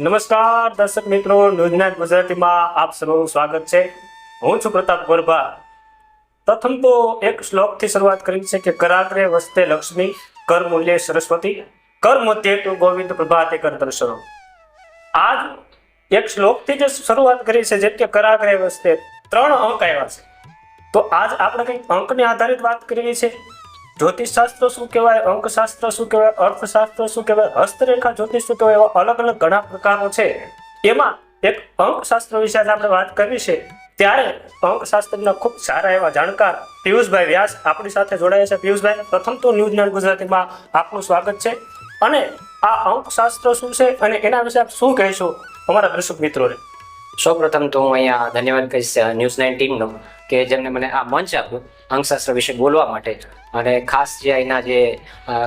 નમસ્કાર, દર્શક મિત્રો, ન્યૂઝનાઇટ ગુજરાતીમાં આપ સૌનું સ્વાગત છે. હું છું પ્રતાપ ગોરભા. પ્રથમ તો એક શ્લોકથી શરૂઆત કરી છે કે કરાગ્રે વસ્તે લક્ષ્મી, કર મૂલ્ય સરસ્વતી, કર મધ્યે ગોવિંદ પ્રભાતે કર દર્શનો. આજ એક શ્લોકથી જે શરૂઆત કરી છે, જેમ કે કરાગ્રે વસ્તે ત્રણ અંક આવ્યા છે. તો આજ આપણે કંઈક અંકને આધારિત વાત કરવી છે? જ્યોતિષશાસ્ત્ર શું કહેવાય? અંકશાસ્ત્ર શું કહેવાય? અર્થશાસ્ત્ર શું કહેવાય? હસ્તરેખા જ્યોતિષ શું કહેવાય? એવા અલગ અલગ ઘણા પ્રકારો છે. એમાં એક અંકશાસ્ત્ર વિશે આપણે વાત કરવી છે. ત્યારે અંકશાસ્ત્રના ખૂબ સારા એવા જાણકાર પિયુષભાઈ વ્યાસ આપણી સાથે જોડાયા છે. પિયુષભાઈ, પ્રથમ તો ન્યૂઝ નાઇન ગુજરાતીમાં આપનું સ્વાગત છે. અને આ અંકશાસ્ત્ર શું છે? અને એના વિશે આપ શું કહેશો? અમારા દર્શક મિત્રોને. સૌપ્રથમ તો હું અહીંયા ધન્યવાદ કહીશ ન્યૂઝ નાઇન ટીમનો કે જેમને મને આ મંચ આપ્યો અંકશાસ્ત્ર વિશે બોલવા માટે. અને ખાસ જે અહીંના જે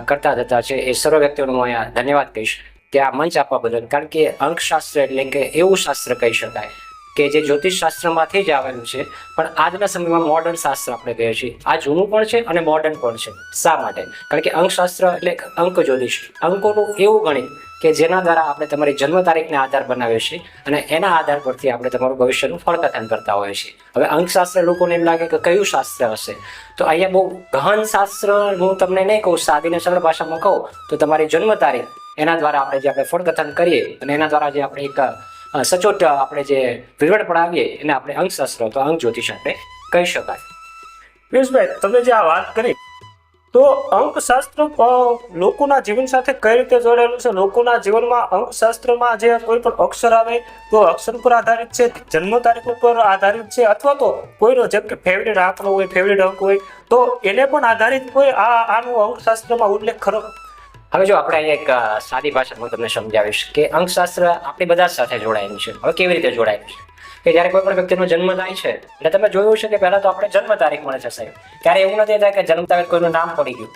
કરતા થતા છે એ સર્વ વ્યક્તિઓનો હું અહીંયા ધન્યવાદ કહીશ કે આ મંચ આપવા બદલ. કારણ કે અંકશાસ્ત્ર એટલે કે એવું શાસ્ત્ર કહી શકાય કે જે જ્યોતિષ શાસ્ત્રમાંથી જ આવેલું છે. પણ આજના સમયમાં મોડર્ન શાસ્ત્ર આપણે કહીએ છીએ. આ જૂનું પણ છે અને મોડર્ન પણ છે. શા માટે? કારણ કે અંકશાસ્ત્ર એટલે અંક જ્યોતિષ અંકોનું એવું ગણિત કે જેના દ્વારા આપણે તમારી જન્મ તારીખને આધાર બનાવીએ છીએ અને એના આધાર પરથી આપણે તમારું ભવિષ્યનું ફળકથન કરતા હોઈએ છીએ. હવે અંકશાસ્ત્ર લોકોને એમ લાગે કે કયું શાસ્ત્ર હશે? તો અહીંયા બહુ ગહન શાસ્ત્ર હું તમને નહીં કહું સાદીને સરળ ભાષામાં કહું, તો તમારી જન્મ તારીખ, એના દ્વારા આપણે જે આપણે ફળકથન કરીએ અને એના દ્વારા જે આપણે એક સચોટ આપણે જે વિવરણ પડાવીએ એને આપણે અંકશાસ્ત્ર તો અંક જ્યોતિષ આપણે કહી શકાય. પિયુષભાઈ, તમે જે આ વાત કરી તો અંકશાસ્ત્ર લોકોના જીવન સાથે કઈ રીતે જોડાયેલું છે? લોકોના જીવનમાં અંકશાસ્ત્રમાં જે કોઈ પણ અક્ષર આવે, તો અક્ષર પર આધારિત છે, જન્મ તારીખ ઉપર આધારિત છે, અથવા તો કોઈનો, જેમ કે ફેવરેટ આંકડો હોય ફેવરેટ અંક હોય, તો એને પણ આધારિત કોઈ આ, આનું અંકશાસ્ત્રમાં ઉલ્લેખ ખરો. હવે જો આપણે એક સાદી ભાષા હું તમને સમજાવીશ કે અંકશાસ્ત્ર આપણી બધા સાથે જોડાયેલું છે. હવે કેવી રીતે જોડાયેલું છે? કે જ્યારે કોઈ પણ વ્યક્તિનો જન્મ થાય છે એટલે તમે જોયું છે કે પહેલાં તો આપણે જન્મ તારીખ મળે છે સાહેબ. ત્યારે એવું નથી થાય કે જન્મ તારીખ કોઈનું નામ પડી ગયું.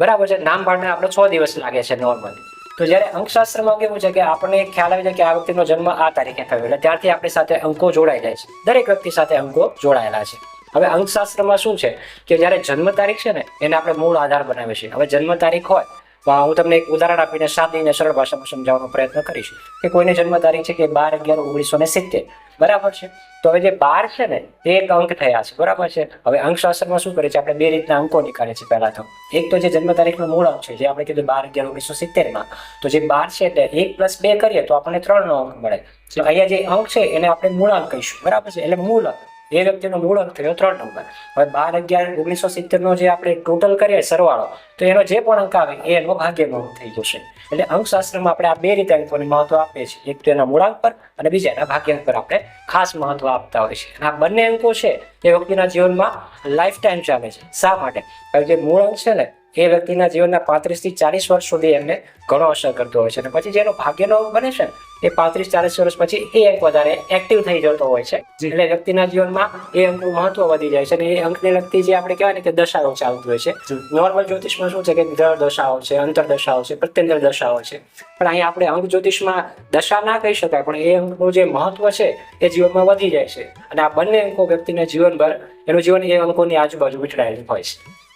બરાબર છે, નામ પાડને આપણે છ દિવસ લાગે છે નોર્મલી તો જ્યારે અંકશાસ્ત્રમાં કેવું છે કે આપણને ખ્યાલ આવી જાય કે આ વ્યક્તિનો જન્મ આ તારીખે થયો, એટલે ત્યારથી આપણી સાથે અંકો જોડાઈ જાય છે. દરેક વ્યક્તિ સાથે અંકો જોડાયેલા છે. હવે અંકશાસ્ત્રમાં શું છે કે જ્યારે જન્મ તારીખ છે ને, એને આપણે મૂળ આધાર બનાવીએ છીએ. હવે જન્મ તારીખ હોય હું તમને એક ઉદાહરણ આપીને સાદી અને સરળ ભાષામાં સમજાવવાનો પ્રયત્ન કરીશ કે કોઈની જન્મ તારીખ છે કે બાર અગિયાર ઓગણીસો ને સિત્તેર. બરાબર છે? તો હવે જે બાર છે ને, એ એક અંક થયા છે, બરાબર છે? હવે અંકશાસ્ત્રમાં શું કરે છે? આપણે બે રીતના અંકો નીકળે છે પહેલા તો. એક તો જે જન્મ તારીખનો મૂળ અંક છે, જે આપણે કીધું બાર અગિયાર ઓગણીસો સિત્તેરમાં. તો જે બાર છે એટલે એક પ્લસ બે કરીએ તો આપણને ત્રણ નો અંક મળે. તો અહીંયા જે અંક છે એને આપણે મૂળાંક કહીશું, બરાબર છે? એટલે મૂળ અંક. એ વ્યક્તિનો મૂળ અંક થયો ત્રણ નંબર. હવે બાર અગિયાર ઓગણીસો સિત્તેર નો જે આપણે ટોટલ કરીએ સરવાળો, તો એનો જે પણ અંક આવે એનો ભાગ્યનો અંક થઈ જશે. એટલે અંકશાસ્ત્રમાં આપણે આ બે રીતે અંકોને મહત્વ આપીએ છીએ. એક તો એના મૂળાંક પર અને બીજા એના ભાગ્યાંક પર આપણે ખાસ મહત્વ આપતા હોય છે આ બંને અંકો છે એ વ્યક્તિના જીવનમાં લાઈફ ટાઈમ ચાલે છે. શા માટે? કારણ કે મૂળ અંક છે ને એ વ્યક્તિના જીવનના પાંત્રીસથી ચાલીસ વર્ષ સુધી એમને ઘણો અસર કરતો હોય છે. અને પછી જેનો ભાગ્યનો બને છે એ પાંત્રીસ ચાલીસ વર્ષ પછી એ અંક વધારે એક્ટિવ થઈ જતો હોય છે. એટલે વ્યક્તિના જીવનમાં એ અંકનું મહત્વ વધી જાય છે અને એ અંકને લગતી જે આપણે કહેવાય ને કે દશાઓ ચાલતું હોય છે. નોર્મલ જ્યોતિષમાં શું છે કે દર દશાઓ છે અંતર દશાઓ છે પ્રત્યંતર દશાઓ છે. પણ અહીંયા આપણે અંક જ્યોતિષમાં દશા ના કહી શકાય પણ એ અંકનું જે મહત્વ છે એ જીવનમાં વધી જાય છે. અને આ બંને અંકો વ્યક્તિના જીવનભર એનું જીવન એ અંકોની આજુબાજુ વીંટળાયેલું હોય છે.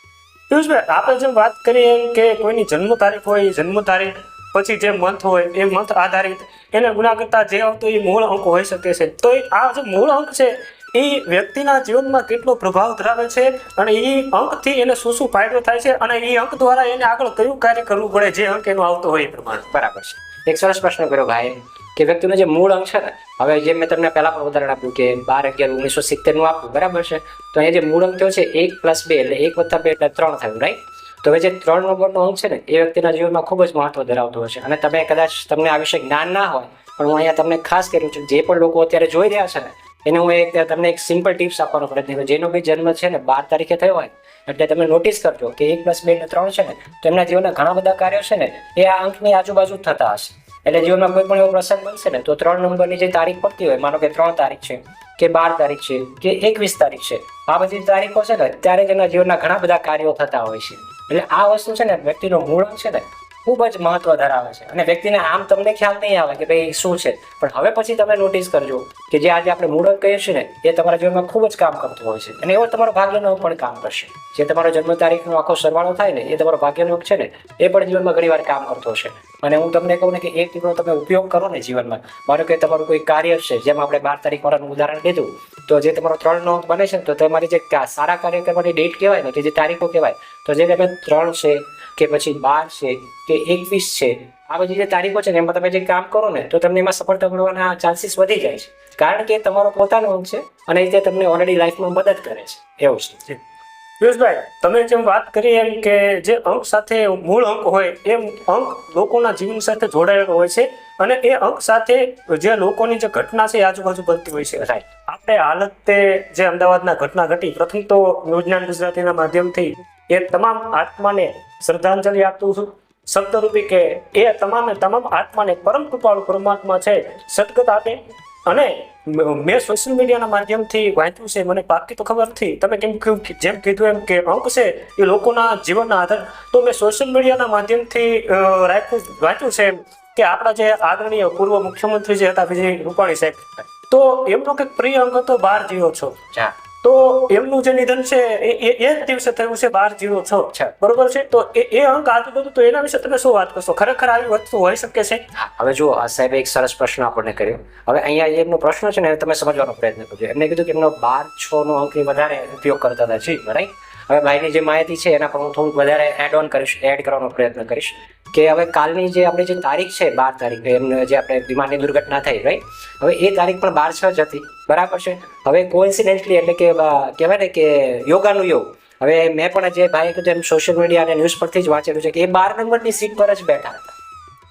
આપણે જેમ વાત કરીએ કે કોઈની જન્મ તારીખ હોય, જન્મ તારીખ, પછી જે મંથ હોય, એ મંથ આધારિત, એને ગુના કરતા જે આવતો એ મૂળ અંક હોઈ શકે છે. તો આ જે મૂળ અંક છે, એ વ્યક્તિના જીવનમાં કેટલો પ્રભાવ ધરાવે છે અને એ અંકથી એને શું શું ફાયદો થાય છે અને એ અંક દ્વારા એને આગળ કયું કાર્ય કરવું પડે, જે અંક એનો આવતો હોય એ પ્રમાણે. બરાબર છે. એક સરસ પ્રશ્ન કર્યો ભાઈ. કે વ્યક્તિનો જે મૂળ અંગ છે ને, હવે જે મેં તમને પહેલા પણ ઉદાહરણ આપ્યું કે બાર અગિયાર ઓગણીસો સિત્તેરનું આપ્યું બરાબર છે? તો અહીંયા જે મૂળ અંક થયો છે? એક પ્લસ બે, એટલે એક વત્તા બે એટલે ત્રણ થયું રાઈટ તો હવે જે ત્રણ નંબરનો અંક છે ને, એ વ્યક્તિના જીવનમાં ખૂબ જ મહત્વ ધરાવતો હોય છે. અને તમે કદાચ તમને આ વિશે જ્ઞાન ના હોય, પણ હું અહીંયા તમને ખાસ કર્યું છું, જે પણ લોકો અત્યારે જોઈ રહ્યા છે ને, એને હું એક તમને એક સિમ્પલ ટિપ્સ આપવાનો પ્રયત્ન કરું જેનો બી જન્મ છે ને, બાર તારીખે થયો હોય, એટલે તમે નોટિસ કરજો કે એક પ્લસ બે ને ત્રણ છે ને, તો એમના જીવનના ઘણા બધા કાર્યો છે ને, એ આ અંકની આજુબાજુ જ થતા હશે. એટલે જીવનમાં કોઈ પણ એવો પ્રસંગ બનશે ને, તો ત્રણ નંબરની જે તારીખ પડતી હોય, માનો કે ત્રણ તારીખ છે, કે બાર તારીખ છે, કે એકવીસ તારીખ છે, આ બધી તારીખો છે ને, ત્યારે તેના જીવનના ઘણા બધા કાર્યો થતા હોય છે. એટલે આ વસ્તુ છે ને, વ્યક્તિનો મૂળ છે ને, ખૂબ જ મહત્વ ધરાવે છે. અને વ્યક્તિને આમ તમને ખ્યાલ નહીં આવે કે ભાઈ શું છે. પણ હવે પછી તમે નોટિસ કરજો કે જે આજે આપણે મૂળ કહીએ છીએ ને, એ તમારા જીવનમાં ખૂબ જ કામ કરતું હોય છે. અને એવો તમારો ભાગ્યનો પણ કામ કરશે. જે તમારો જન્મ તારીખનો આખો સરવાળો થાય ને, એ તમારો ભાગ્યનો છે ને, એ પણ જીવનમાં ઘણીવાર કામ કરતો હશે. અને હું તમને કહું ને કે એક ટીપનો તમે ઉપયોગ કરો ને જીવનમાં, માનો કે તમારું કોઈ કાર્ય છે, જેમ આપણે બાર તારીખ વાળાનું ઉદાહરણ લીધું તો જે તમારો ત્રણ નો બને છે ને, તો તમારી જે સારા કાર્ય કરવાની ડેટ કહેવાય ને, કે જે તારીખો કહેવાય, તો જે તમે ત્રણ છે, કે પછી બાર છે, કે એકવીસ છે, આ બધી જે તારીખો છે ને, એમાં તમે જે કામ કરો ને, તો તમને એમાં સફળતા મળવાના ચાન્સીસ વધી જાય છે. કારણ કે તમારો પોતાનો અંગ છે અને તે તમને ઓલરેડી લાઈફમાં મદદ કરે છે. એવું છે. પિયુષભાઈ તમે જેમ વાત કરી એમ કે જે અંક સાથે મૂળ અંક હોય એ અંક લોકોના જીવન સાથે જોડાયેલો હોય છે અને એ અંક સાથે જે લોકોની જે ઘટના છે આજુબાજુ બનતી હોય છે. રાઈટ આપણે હાલત તે જે અમદાવાદના ઘટના ઘટી પ્રથમ તો ન્યૂઝ ગુજરાતીના માધ્યમથી એ તમામ આત્માને શ્રદ્ધાંજલિ આપતું છું. શબ્દરૂપી કે એ તમામે તમામ આત્માને પરમ કૃપાળુ પરમાત્મા છે. સદગત આપે. અને મેં સોશિયલ મીડિયાના માધ્યમથી વાંચ્યું છે, મને પાકી તો ખબર નથી. તમે કેમ જેમ કીધું એમ કે અંક છે, એ લોકોના જીવનના આધાર. તો મેં સોશિયલ મીડિયાના માધ્યમથી રાખ્યું, વાંચ્યું છે કે આપણા જે આદરણીય પૂર્વ મુખ્યમંત્રી જે હતા, વિજય રૂપાણી સાહેબ. તો એમનો કંઈક પ્રિય અંક હતો, બાર જીરો છો. તો એમનું જે નિધન છે, એ જ દિવસે થયું છે, બાર જીરો છ છે. બરોબર છે? તો એ અંક આજુ બધું, તો એના વિશે તમે શું વાત કરશો? ખરેખર આવી વસ્તુ હોઈ શકે છે? હવે જુઓ, આ સાહેબે એક સરસ પ્રશ્ન આપણને કર્યો. હવે અહીંયા જે એમનો પ્રશ્ન છે ને તમે સમજવાનો પ્રયત્ન કરજો. એમને કીધું કે એમનો બાર છ નો અંક વધારે ઉપયોગ કરતા હતા. જી રાઈટ હવે ભાઈની જે માહિતી છે, એના પર હું થોડુંક વધારે એડ ઓન કરીશ એડ કરવાનો પ્રયત્ન કરીશ. કે હવે કાલની જે આપણી જે તારીખ છે, બાર તારીખ, એમને જે આપણે વિમાનની દુર્ઘટના થઈ રાઈટ હવે એ તારીખ પણ બાર, છ જ હતી. બરાબર છે? હવે કોઇન્સિડેન્ટલી એટલે કે કહેવાય ને કે યોગાનું યોગ. હવે મેં પણ જે ભાઈ કીધું એમ સોશિયલ મીડિયા અને ન્યૂઝ પરથી જ વાંચેલું છે કે એ બાર નંબરની સીટ પર જ બેઠા હતા.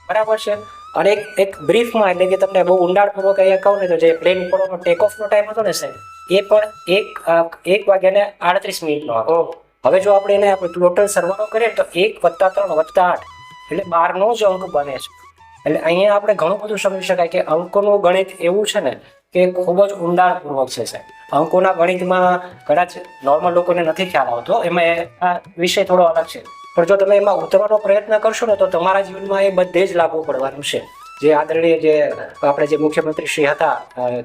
બરાબર છે? અને એક એક બ્રીફમાં એટલે કે તમને બહુ ઊંડાણપૂર્વક અહીંયા કહું ને તો જે પ્લેન ઉપરનો ટેક ઓફનો ટાઈમ હતો ને સાહેબ, એ પણ એક એક વાગ્યાને આડત્રીસ મિનિટનો હતો. હવે જો આપણે એને આપણે ટોટલ સરવાળો કરીએ તો એક વત્તા ત્રણ વત્તા આઠ, એટલે બારનો જ અંક બને છે. એટલે અહીંયા આપણે ઘણું બધું સમજી શકાય કે અંકોનું ગણિત એવું છે ને કે ખૂબ જ ઊંડાણપૂર્વક છે સાહેબ. અંકોના ગણિતમાં કદાચ નોર્મલ લોકોને નથી ખ્યાલ આવતો, એમાં આ વિષય થોડો અલગ છે. પણ જો તમે એમાં ઉતરવાનો પ્રયત્ન કરશો ને તો તમારા જીવનમાં એ બધે જ લાગુ પડવાનું છે. જે આદરણીય જે આપણે જે મુખ્યમંત્રી શ્રી હતા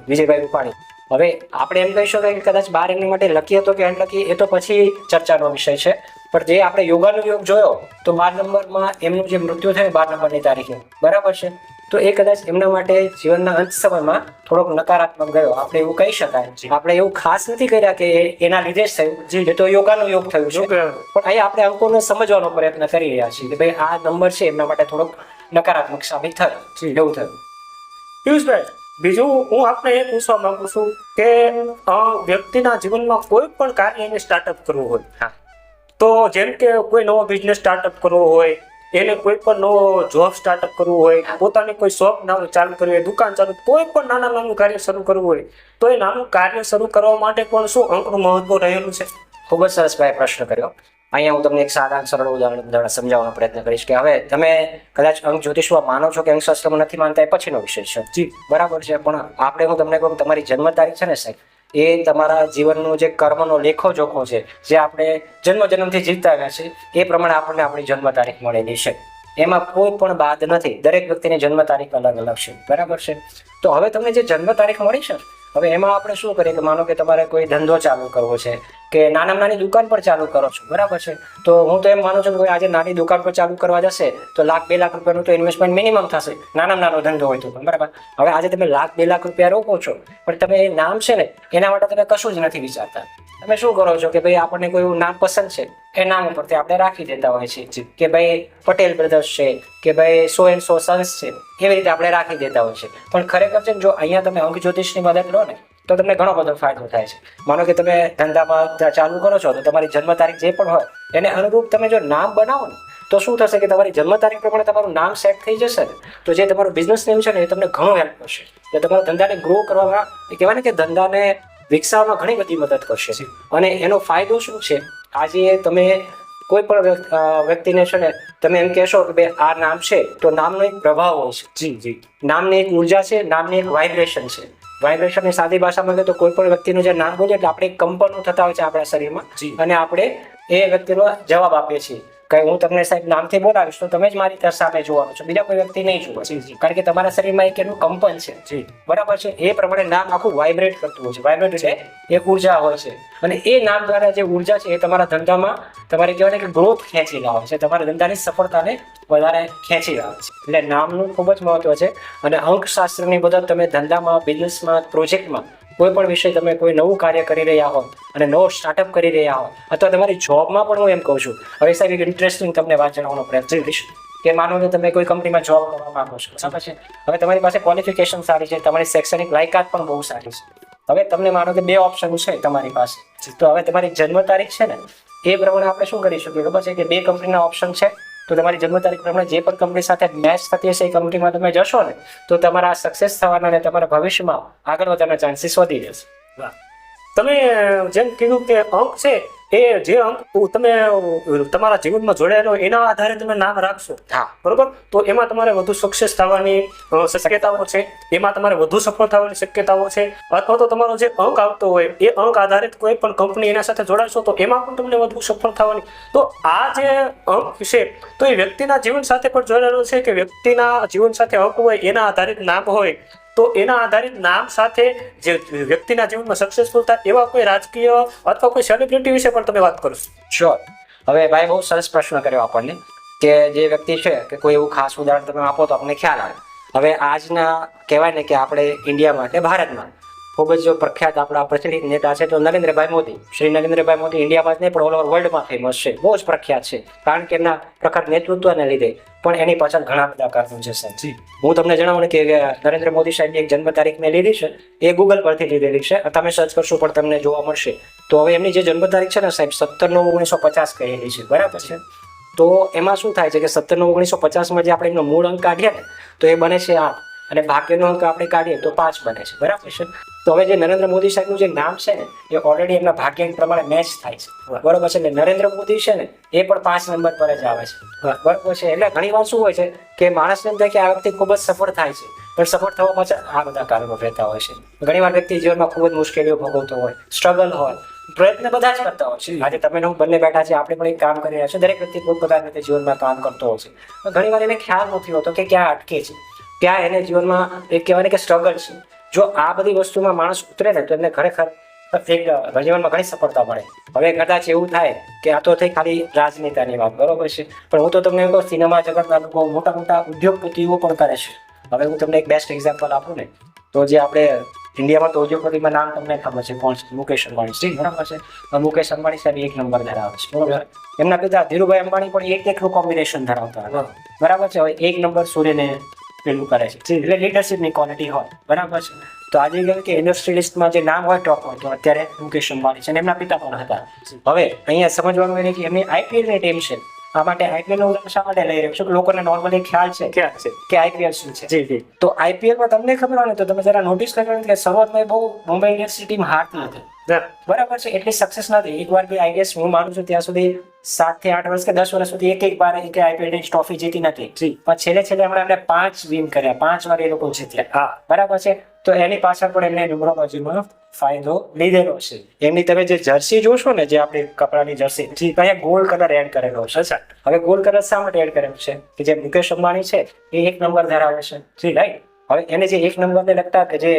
વિજયભાઈ રૂપાણી, હવે આપણે એમ કહીશું કે કદાચ બાર એમની માટે લકી હતો કે અનલકી એ તો પછી ચર્ચાનો વિષય છે. પણ જે આપણે યોગાનો યોગ જોયો, તો બાર નંબરમાં એમનું જે મૃત્યુ થયું બાર નંબરની તારીખે. બરાબર છે? તો એ કદાચ એમના માટે જીવનના અંત સમયમાં થોડોક નકારાત્મક ગયો. આપણે એવું કહી શકાય. આપણે એવું ખાસ નથી કર્યા કે એના લીધે જ થયું. તો યોગાનો યોગ થયું છે. પણ અહીંયા આપણે અંકોને સમજવાનો પ્રયત્ન કરી રહ્યા છીએ કે ભાઈ આ નંબર છે એમના માટે થોડોક નકારાત્મક સાબિત થયો. એવું થયું. પિયુષભાઈ બીજું હું આપને એ પૂછવા માંગુ છું કે વ્યક્તિના જીવનમાં કોઈ પણ કાર્ય એને સ્ટાર્ટઅપ કરવું હોય. તો જેમ કે કોઈ નવો બિઝનેસ સ્ટાર્ટઅપ કરવો હોય એને કોઈ પણ નવો જોબ સ્ટાર્ટઅપ કરવું હોય પોતાની કોઈ શોપ નાનું ચાલુ કરવી હોય દુકાન ચાલુ કોઈ પણ નાના નાનું કાર્ય શરૂ કરવું હોય તો એ નાનું કાર્ય શરૂ કરવા માટે પણ શું અંકનું મહત્વ રહેલું છે? ખૂબ જ સરસ ભાઈ પ્રશ્ન કર્યો. અહીંયા હું તમને એક સાદા સરળ ઉદાહરણ દ્વારા સમજાવવાનો પ્રયત્ન કરીશ કે હવે તમે કદાચ અંક જ્યોતિષમાં માનો છો કે અંકશાસ્ત્રમાં નથી માનતા એ પછીનો વિષય છે. જી. બરાબર છે પણ આપણે હું તમને કહું તમારી જન્મ તારીખ છે ને સાહેબ એ તમારા જીવનનું જે કર્મનો લેખો જોખો છે, જે આપણે જન્મ જન્મથી જીવતા આવ્યા છે એ પ્રમાણે આપણને આપણી જન્મ તારીખ મળેલી છે. એમાં કોઈ પણ બાદ નથી. દરેક વ્યક્તિની જન્મ તારીખ અલગ અલગ છે. બરાબર છે? તો હવે તમને જે જન્મ તારીખ મળી છે હવે એમાં આપણે શું કરીએ કે માનો કે તમારે કોઈ ધંધો ચાલુ કરવો છે કે નાનામાં નાની દુકાન પર ચાલુ કરો છો, બરાબર છે? તો હું તો એમ માનું છું કે આજે નાની દુકાન પર ચાલુ કરવા જશે તો લાખ બે લાખ રૂપિયાનું તો ઇન્વેસ્ટમેન્ટ મિનિમમ થશે, નાનામાં નાનો ધંધો હોય તો બરાબર? હવે આજે તમે લાખ બે લાખ રૂપિયા રોકો છો, પણ તમે એ નામ છે ને એના માટે તમે કશું જ નથી વિચારતા. તમે શું કરો છો કે ભાઈ આપણને કોઈ એવું નામ પસંદ છે? એ નામ ઉપરથી આપણે રાખી દેતા હોય છે. કે ભાઈ પટેલ બ્રધર્સ છે, કે ભાઈ સો એન્ડ સો સન્સ છે, એવી રીતે આપણે રાખી દેતા હોય છે. પણ ખરેખર છે જો અહીંયા તમે અંક જ્યોતિષની મદદ લો ને, તો તમને ઘણો બધો ફાયદો થાય છે. માનો કે તમે ધંધામાં ચાલુ કરો છો, તો તમારી જન્મ તારીખ જે પણ હોય, એને અનુરૂપ તમે જો નામ બનાવો ને, તો શું થશે કે તમારી જન્મ તારીખ પ્રમાણે તમારું નામ સેટ થઈ જશે ને, તો જે તમારું બિઝનેસ નેમ છે ને, એ તમને ઘણો હેલ્પ કરશે. એટલે તમારા ધંધાને ગ્રો કરવામાં કહેવાય ને કે ધંધાને વિકસાવવામાં ઘણી બધી મદદ કરશે. અને એનો ફાયદો શું છે? આજે તમે કોઈ પણ વ્યક્તિને છે ને તમે એમ કહેશો કે ભાઈ આ નામ છે તો નામનો એક પ્રભાવ હોય છે. જી જી. નામની એક ઊર્જા છે નામની એક વાઇબ્રેશન છે. વાઇબ્રેશનની સાદી ભાષામાં તો કોઈ પણ વ્યક્તિનું જે નામ બોલીએ એટલે આપણે એક કંપનો થતા હોય છે આપણા શરીરમાં. જી. અને આપણે એ વ્યક્તિનો જવાબ આપીએ છીએ. કે હું તમને સાહેબ નામથી બોલાવીશ તો તમે જ મારી ત્યાં સામે જોવાનું છો. બીજા કોઈ વ્યક્તિ નહીં જુઓ કારણ કે તમારા શરીરમાં એક એનું કંપન છે. જી. બરાબર છે? એ પ્રમાણે નામ આખું વાઇબ્રેટ કરતું હોય છે. વાઇબ્રેટ એટલે એક ઊર્જા હોય છે. અને એ નામ દ્વારા જે ઊર્જા છે એ તમારા ધંધામાં તમારે કહેવાય કે ગ્રોથ ખેંચી લાવે છે. તમારા ધંધાની સફળતાને વધારે ખેંચી લાવે છે. એટલે નામનું ખૂબ જ મહત્વ છે. અને અંકશાસ્ત્રની મદદ તમે ધંધામાં બિઝનેસમાં પ્રોજેક્ટમાં કોઈ પણ વિષય તમે કોઈ નવું કાર્ય કરી રહ્યા હો અને નવો સ્ટાર્ટઅપ કરી રહ્યા હો અથવા તમારી જોબમાં પણ હું એમ કહું છું, હવે સાહેબ એક ઇન્ટરેસ્ટિંગ તમને વાત જણાવવાનો પ્રયત્ન કરીશ કે માનો કે તમે કોઈ કંપનીમાં જોબ કરવા માંગો છો, બરાબર છે? હવે તમારી પાસે ક્વોલિફિકેશન સારી છે, તમારી શૈક્ષણિક લાયકાત પણ બહુ સારી છે. હવે તમને માનો કે બે ઓપ્શન છે તમારી પાસે. તો હવે તમારી જન્મ તારીખ છે ને, એ પ્રમાણે આપણે શું કરી શકીએ? ખબર છે કે બે કંપનીના ઓપ્શન છે? તો તમારી જન્મ તારીખ પ્રમાણે જે પણ કંપની સાથે મેચ થતી હશે એ કંપનીમાં તમે જશો ને, તો તમારા સક્સેસ થવાના અને તમારા ભવિષ્યમાં આગળ વધવાના ચાન્સીસ વધી જશે વાહ. તમે જેમ કીધું કે અંક છે એ જે અંક તમે તમારા જીવનમાં જોડાયેલો એના આધારે તમે નામ રાખશો. હા. બરોબર? તો એમાં તમારે વધુ સક્સેસ થવાની શક્યતાઓ છે. એમાં તમારે વધુ સફળ થવાની શક્યતાઓ છે. અથવા તો તમારો જે અંક આવતો હોય એ અંક આધારિત કોઈ પણ કંપની એના સાથે જોડાશો તો એમાં પણ તમને વધુ સફળ થવાની. તો આ જે અંક છે તો એ વ્યક્તિના જીવન સાથે પણ જોડાયેલો છે કે વ્યક્તિના જીવન સાથે અંક હોય એના આધારિત નામ હોય તો એના આધારિત નામ સાથે જે વ્યક્તિના જીવનમાં સક્સેસફુલ થાય એવા કોઈ રાજકીય અથવા કોઈ સેલિબ્રિટી વિશે પણ તમે વાત કરો શ્યોર હવે ભાઈ બહુ સરસ પ્રશ્ન કર્યો આપણને કે જે વ્યક્તિ છે કે કોઈ એવું ખાસ ઉદાહરણ તમે આપો તો આપણને ખ્યાલ આવે. હવે આજના કહેવાય ને કે આપણે ઇન્ડિયામાં કે ભારતમાં ખૂબ જ પ્રખ્યાત આપણા પ્રચલિત નેતા છે તો નરેન્દ્રભાઈ મોદી. શ્રી નરેન્દ્રભાઈ મોદી ઇન્ડિયામાં જ નહીં પણ ઓલ ઓવર વર્લ્ડમાં ફેમસ છે. બહુ જ પ્રખ્યાત છે. કારણ કે એમના પ્રખર નેતૃત્વને લીધે પણ એની પાછળ ઘણા બધા કારણો છે સાહેબ. હું તમને જણાવું કે નરેન્દ્ર મોદી સાહેબની એક જન્મ તારીખ મેં લીધી છે. એ ગૂગલ પરથી લીધેલી છે. તમે સર્ચ કરશો પણ તમને જોવા મળશે. તો હવે એમની જે જન્મ તારીખ છે ને સાહેબ સત્તર નવ ઓગણીસો પચાસ કહેલી છે. બરાબર છે? તો એમાં શું થાય છે કે સત્તર નવ ઓગણીસો પચાસમાં જે આપણે એમનો મૂળ અંક કાઢીએ ને તો એ બને છે આઠ. અને બાકીનો અંક આપણે કાઢીએ તો પાંચ બને છે. બરાબર છે? તો હવે જે નરેન્દ્ર મોદી સાહેબનું જે નામ છે ને એ ઓલરેડી એમના ભાગ્યાંક પ્રમાણે મેચ થાય છે. બરોબર છે ને નરેન્દ્ર મોદી છે ને એ પણ પાંચ નંબર પર જ આવે છે. બરોબર છે એટલે ઘણી વાર શું હોય છે કે માણસને એમ થાય કે આ વ્યક્તિ ખૂબ જ સફળ થાય છે પણ સફળ થવા પાછળ આ બધા કારણો રહેતા હોય છે. ઘણી વાર વ્યક્તિ જીવનમાં ખૂબ જ મુશ્કેલીઓ ભોગવતો હોય સ્ટ્રગલ હોય પ્રયત્ન બધા જ કરતા હોય છે. આજે તમે હું બંને બેઠા છે આપણે પણ એક કામ કરી રહ્યા છે દરેક વ્યક્તિ પોતપોતાની રીતે જીવનમાં કામ કરતો હોય છે. પણ ઘણી વાર એને ખ્યાલ નથી હોતો કે ક્યાં અટકે છે. ક્યાં એને જીવનમાં એક કહેવાય કે સ્ટ્રગલ છે. જો આ બધી વસ્તુમાં માણસ ઉતરે ને તો એમને ખરેખર એક જીવનમાં ઘણી સફળતા મળે. હવે કદાચ એવું થાય કે આ તો થઈ ખાલી રાજનેતાની વાત બરોબર છે. પણ હું તો તમને કહું સિનેમા જગતના લોકો મોટા મોટા ઉદ્યોગપતિઓ પણ કરે છે. હવે હું તમને એક બેસ્ટ એક્ઝામ્પલ આપું ને તો જે આપણે ઇન્ડિયામાં તો ઉદ્યોગપતિમાં નામ તમને ખબર છે કોણ છે? મુકેશ અંબાણી. છે બરાબર છે. મુકેશ અંબાણી સાહેબ એક નંબર ધરાવે છે બરોબર. એમના પિતા ધીરુભાઈ અંબાણી પણ એક એકનું કોમ્બિનેશન ધરાવતા બરાબર છે? હવે એક નંબર સૂર્યને પેલું કરે છે. એટલે લીડરશીપની ક્વોલિટી હોય. બરાબર છે? તો આજે કહ્યું કે ઇન્ડસ્ટ્રીલિસ્ટમાં જે નામ હોય ટોપ હોય, તો અત્યારે મુકેશ અંબાણી છે અને એમના પિતા પણ હતા. હવે, અહીંયા સમજવાનું એ કે એમની આઈપીએલની ટીમ છે. આ માટે આઈપીએલનું ઉદાહરણ શા માટે લઈ રહ્યો છું? કે લોકોને નોર્મલી ખ્યાલ છે ખ્યાલ છે. કે આઈપીએલ શું છે? જી જી. તો આઈપીએલમાં તમને ખબર હોય ને તો તમે જરા નોટિસ કર્યું કે શરૂઆતમાં બહુ મુંબઈ ઇન્ડિયન્સ ટીમ હારતી નથી બરાબર છે? એટલી સક્સેસ નથી એક વાર બી આઈ ગેસ હું માનું છું ત્યાં સુધી સાતથી આઠ વર્ષ કે દસ વર્ષ સુધી એક એક વાર એક આઈપીએલની ટ્રોફી જીતી નથી. પણ છેલ્લે છેલ્લે હમણાં એમને પાંચ વિન કર્યા. પાંચ વાર એ લોકો જીત્યા. હા. બરાબર છે? તો એની પાછળ પણ એમને ન્યુમરોલોજીનો ફાયદો લીધેલો છે. એમની તમે જે જર્સી જોશો ને, જે આપણી કપડાની જર્સી અહીંયા ગોલ્ડ કલર એડ કરેલો છે, અચ્છા. હવે ગોલ્ડ કલર શા માટે એડ કરેલો છે? કે જે મુકેશ અંબાણી છે, એ એક નંબર ધરાવે છે. જી રાઈટ હવે એને જે એક નંબરને લગતા કે જે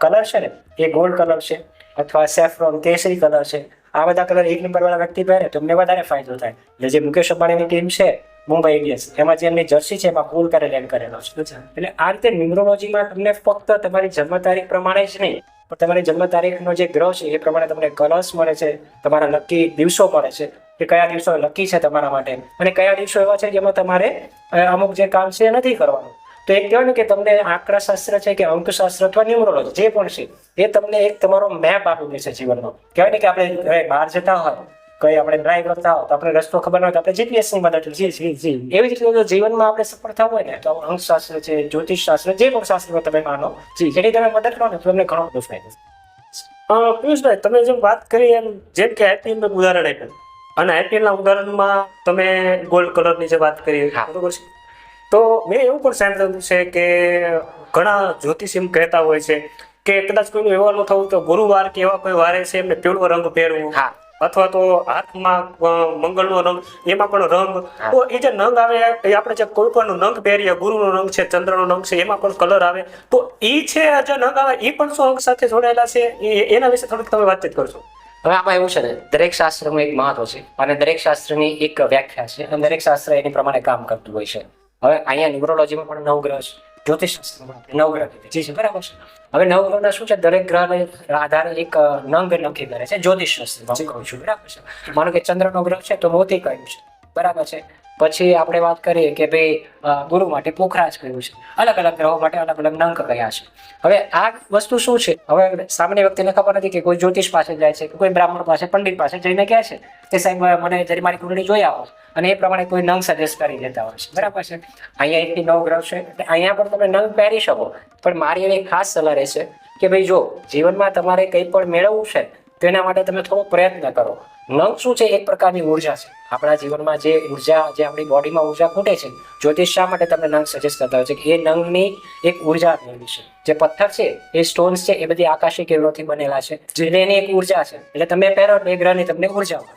કલર છે ને, એ ગોલ્ડ કલર છે અથવા સેફ્રોન કેસરી કલર છે. આ બધા કલર એક નંબર વાળા વ્યક્તિ પહેરે, તો એમને વધારે ફાયદો થાય. એટલે જે મુકેશ અંબાણીની ટીમ છે, મુંબઈ ઇન્ડિયન્સ, એમાં જે એમની જર્સી છે, એમાં ગોલ્ડ કલર એડ કરેલો છે. એટલે આ રીતે ન્યુમરોલોજીમાં તમને ફક્ત તમારી જન્મ તારીખ પ્રમાણે જ નહીં પણ તમારી જન્મ તારીખનો જે ગ્રહ છે, એ પ્રમાણે તમને કલર્સ મળે છે, તમારા નક્કી દિવસો મળે છે, કે કયા દિવસો લકી છે તમારા માટે. અને કયા દિવસો એવા છે જેમાં તમારે અમુક જે કામ છે એ નથી કરવાનું. તો એક કહેવાય ને કે તમને આંકડાશાસ્ત્ર છે કે અંકશાસ્ત્ર અથવા ન્યુમરોલોજી, જે પણ છે, એ તમને એક તમારો મેપ આપી દેશે જીવનનો કહેવાય ને કે આપણે બહાર જતા હોય કઈ આપણે ડ્રાઈવ કરતા હોય તો આપણે રસ્તો ખબર ન હોય તો આપણે જીપીએસની મદદ જી જી જી. એવી જ રીતે જો જીવનમાં આપણે સફળ થવું હોય ને તો અંકશાસ્ત્ર છે જ્યોતિષ શાસ્ત્ર જે પણ શાસ્ત્ર તમે માનો જી. જેની તમે મદદ કરો ને તો તમને ઘણો બધો ફાયદો પિયુષભાઈ તમે જેમ વાત કરી એમ જેમ કે આઈપીએલનું ઉદાહરણ આપ્યું. અને આઈપીએલ ના ઉદાહરણમાં તમે ગોલ્ડ કલરની જે વાત કરી. બરોબર છે? તો મેં એવું પણ સાંભળ્યું છે કે ઘણા જ્યોતિષીમ કહેતા હોય છે કે કદાચ કોઈનું એવાનું થવું તો ગુરુવાર કે એવા કોઈ વારે છે એમને પીળો રંગ પહેરવું. હા. અથવા તો હાથમાં મંગળનો રંગ એમાં પણ રંગ. તો એ જે નંગ આવે એ આપણે જે કોઈ પણ નંગ પહેરીએ ગુરુનો રંગ છે ચંદ્રનો રંગ છે એમાં પણ કલર આવે. તો એ છે જે નંગ આવે એ પણ શું અંગ સાથે જોડાયેલા છે? એ- એના વિશે થોડીક તમે વાતચીત કરશો. હવે આમાં એવું છે ને દરેક શાસ્ત્રનું એક મહત્વ છે અને દરેક શાસ્ત્રની એક વ્યાખ્યા છે અને દરેક શાસ્ત્ર એની પ્રમાણે કામ કરતું હોય છે. હવે અહીંયા ન્યુરોલોજીમાં પણ નવગ્રહ છે. જ્યોતિષ નવગ્રહ છે બરાબર છે. હવે નવગ્રહના શું છે? દરેક ગ્રહને આધારે એક નંગ નક્કી કરે છે. જ્યોતિષ શાસ્ત્રમાં કહું છું. બરાબર છે. માનો કે ચંદ્રનો ગ્રહ છે તો મોતી કહ્યું છે? બરાબર છે. પછી આપણે વાત કરીએ કે ભાઈ ગુરુ માટે પોખરાજ કયું છે? અલગ અલગ ગ્રહો માટે અલગ અલગ નંક કયા છે? હવે આ વસ્તુ શું છે? હવે સામાન્ય વ્યક્તિને ખબર નથી કે કોઈ જ્યોતિષ પાસે જાય છે, કે કોઈ બ્રાહ્મણ પાસે, પંડિત પાસે જઈને કહે છે, કે સાહેબ મને જરી મારી કુંડળી જોઈ આવો. અને એ પ્રમાણે કોઈ નંગ સજેસ્ટ કરી દેતા હોય છે. બરાબર છે? અહીંયા એકથી નવ ગ્રહ છે. અહીંયા પણ તમે નંગ પહેરી શકો. પણ મારી એવી ખાસ સલાહ રહેશે કે ભાઈ, જો જીવનમાં તમારે કંઈ પણ મેળવવું છે તો એના માટે તમે થોડો પ્રયત્ન કરો. નંગ શું છે? એક પ્રકારની ઊર્જા છે. આપણા જીવનમાં જે ઊર્જા, જે આપણી બોડીમાં ઊર્જા ખૂટે છે, જ્યોતિષ શા માટે તમને નંગ સજેસ્ટ કરતા હોય છે કે એ નંગની એક ઊર્જા રહેલી છે. જે પથ્થર છે, એ સ્ટોન્સ છે, એ બધી આકાશી કિરણોથી બનેલા છે. જેને એની એક ઊર્જા છે. એટલે તમે પહેરો એ ગ્રહની તમને ઊર્જા હોય.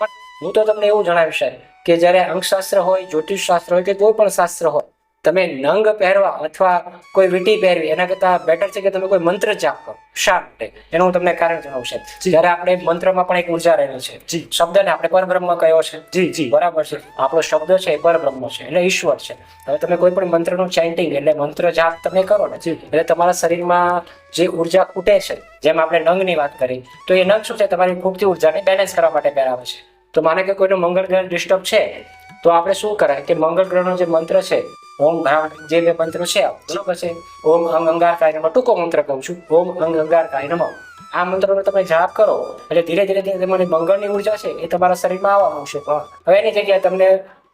પણ હું તો તમને એવું જણાવીશ કે જ્યારે અંકશાસ્ત્ર હોય જ્યોતિષ શાસ્ત્ર હોય કે કોઈ પણ શાસ્ત્ર હોય તમે નંગ પહેરવા અથવા કોઈ વીટી પહેરવી એના કરતા બેટર છે કે તમે કોઈ મંત્ર જાપ કરો શા માટે? એનું હું તમને કારણ જણાવું છે. જ્યારે આપણે મંત્રમાં પણ એક ઊર્જા રહેલી છે. જી. શબ્દને આપણે પરબ્રહ્મ કયો છે. જી જી. બરાબર છે. આપણો શબ્દ છે એ પરબ્રહ્મ છે એટલે ઈશ્વર છે. હવે તમે કોઈ પણ મંત્રનું ચેન્ટિંગ એટલે મંત્ર જાપ તમે કરો ને એટલે તમારા શરીરમાં જે ઊર્જા ખૂટે છે જેમ આપણે નંગની વાત કરી તો એ નંગ શું છે? તમારી ખૂટતી ઉર્જાને બેલેન્સ કરવા માટે પહેરાવે છે. તો માને કે કોઈનો મંગળ ગ્રહ ડિસ્ટર્બ છે તો આપણે શું કરાય કે મંગળ ગ્રહનો જે મંત્ર છે ઓમ ભ્રામ જે બે મંત્ર છે. બરોબર છે? ઓમ અંગ અંગારકાય નમઃ. ટૂંકો મંત્ર કહું છું. ઓમ અંગ અંગારકાય નમઃ. આ મંત્રનો તમે જાપ કરો. એટલે ધીરે ધીરે ધીરે તમારી મંગળની ઊર્જા છે એ તમારા શરીરમાં આવવા માંડશે. હવે એની જગ્યાએ તમને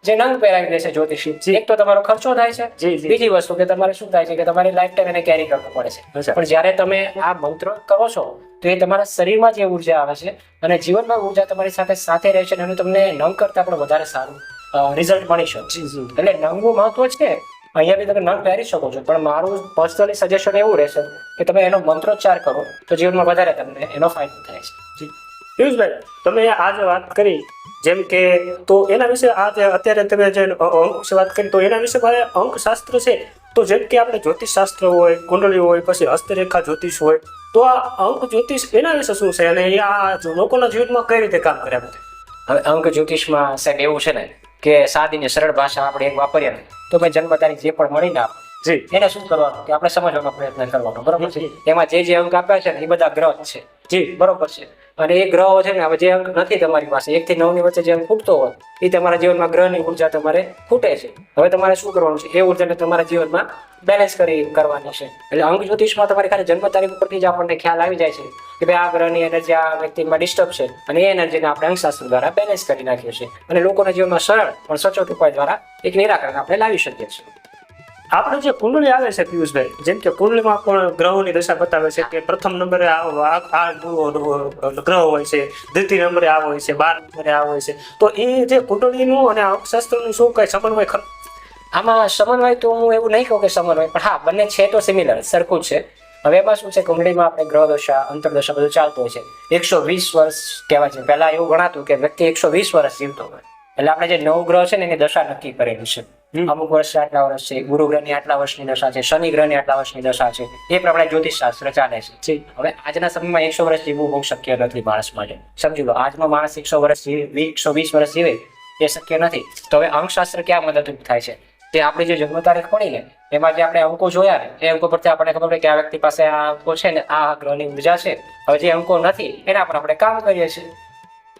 જે નંગ પહેરાવી દેશે જ્યોતિષી એક તો તમારો ખર્ચો થાય છે. બીજી વસ્તુ કે તમારે શું થાય છે કે તમારી લાઈફ ટાઈમ એને કેરી કરવું પડે છે. પણ જ્યારે તમે આ મંત્ર કરો છો તો એ તમારા શરીરમાં જે ઊર્જા આવે છે અને જીવનમાં ઊર્જા તમારી સાથે સાથે રહે છે અને એનું તમને નંગ કરતા પણ વધારે સારું રિઝલ્ટ મળી શકે. એટલે નંગનું મહત્વ છે અહીંયા બી તમે નંગ પહેરી શકો છો પણ મારું પર્સનલી સજેશન એવું રહેશે કે તમે એનો મંત્રોચ્ચાર કરો તો જીવનમાં વધારે તમને એનો ફાયદો થાય છે. જી. પિયુષભાઈ તમે આ જે વાત કરી જેમ કે તો એના વિશે આ જે અત્યારે તમે જે અંક વિશે વાત કરી તો એના વિશે મારે અંક શાસ્ત્ર છે. તો જેમ કે આપણે જ્યોતિષ શાસ્ત્ર હોય કુંડળી હોય પછી હસ્તરેખા જ્યોતિષ હોય તો આ અંક જ્યોતિષ એના વિશે શું છે? અને આ લોકોના જીવનમાં કઈ રીતે કામ કરે બધે? હવે અંક જ્યોતિષમાં સાહેબ એવું છે ને કે સાદી ને સરળ ભાષા આપણે એક વાપરીએ ને તો ભાઈ જન્મ તારીખ જે પણ મળી ને જી. એને શું કરવાનું? કે આપણે સમજવાનો પ્રયત્ન કરવાનો બરોબર છે? એમાં જે જે અંક આપ્યા છે ને એ બધા ગ્રહ છે. જી. બરોબર છે? અને એ ગ્રહો છે ને હવે જે અંક નથી તમારી પાસે એક થી નવની વચ્ચે જે અંક ફૂટતો હોય, એ તમારા જીવનમાં ગ્રહની ઊર્જા તમારે ફૂટે છે. હવે તમારે શું કરવાનું છે? એ ઉર્જાને તમારા જીવનમાં બેલેન્સ કરી કરવાની છે. એટલે અંક જ્યોતિષમાં તમારી ખાલી જન્મ તારીખ ઉપરથી જ આપણને ખ્યાલ આવી જાય છે કે ભાઈ આ ગ્રહની એનર્જી આ વ્યક્તિમાં ડિસ્ટર્બ છે અને એ એનર્જીને આપણે અંકશાસ્ત્ર દ્વારા બેલેન્સ કરી નાખીએ છીએ. અને લોકોના જીવનમાં સરળ પણ સચોટ ઉપાય દ્વારા એક નિરાકરણ આપણે લાવી શકીએ છીએ. આપણે જે કુંડળી આવે છે પિયુષભાઈ, જેમ કે કુંડળીમાં પણ ગ્રહોની દશા બતાવે છે કે પ્રથમ નંબરે આ આ ગ્રહ હોય છે, દ્વિતીય નંબરે આ હોય છે, બાર નંબરે આ હોય છે. તો એ જે કુંડળીનું અને અર્થશાસ્ત્રનું શું કઈ સમન્વય ખરો? આમાં સમન્વય તો હું એવું નહીં કહું કે સમન્વય, પણ હા, બંને છે તો સિમિલર સરખું છે. હવે એમાં શું છે, કુંડળીમાં આપણે ગ્રહ દશા, અંતરદશા બધું ચાલતું હોય છે. એકસો વીસ વર્ષ કહેવાય છે. પહેલાં એવું ગણાતું કે વ્યક્તિ એકસો વીસ વર્ષ જીવતો હોય. એટલે આપણે જે નવ ગ્રહ છે ને એની દશા નક્કી કરેલી છે. અમુક વર્ષે આટલા વર્ષ છે ગુરુ ગ્રહની આટલા વર્ષની દશા છે શનિ ગ્રહની આટલા વર્ષની દશા છે. એ પ્રમાણે જ્યોતિષ શાસ્ત્ર ચાલે છે. હવે આજના સમયમાં એકસો વર્ષ જીવવું બહુ શક્ય નથી માણસ માટે. સમજી લો આજનો માણસ એકસો વર્ષ જીવે એકસો વીસ વર્ષ જીવે એ શક્ય નથી. તો હવે અંકશાસ્ત્ર ક્યાં મદદરૂપ થાય છે? તે આપણી જે જન્મ તારીખ પડી ને એમાં જે આપણે અંકો જોયા ને એ અંકો પરથી આપણને ખબર પડે કે આ વ્યક્તિ પાસે આ અંકો છે ને આ ગ્રહની ઊર્જા છે. હવે જે અંકો નથી એના પર આપણે કામ કરીએ છીએ.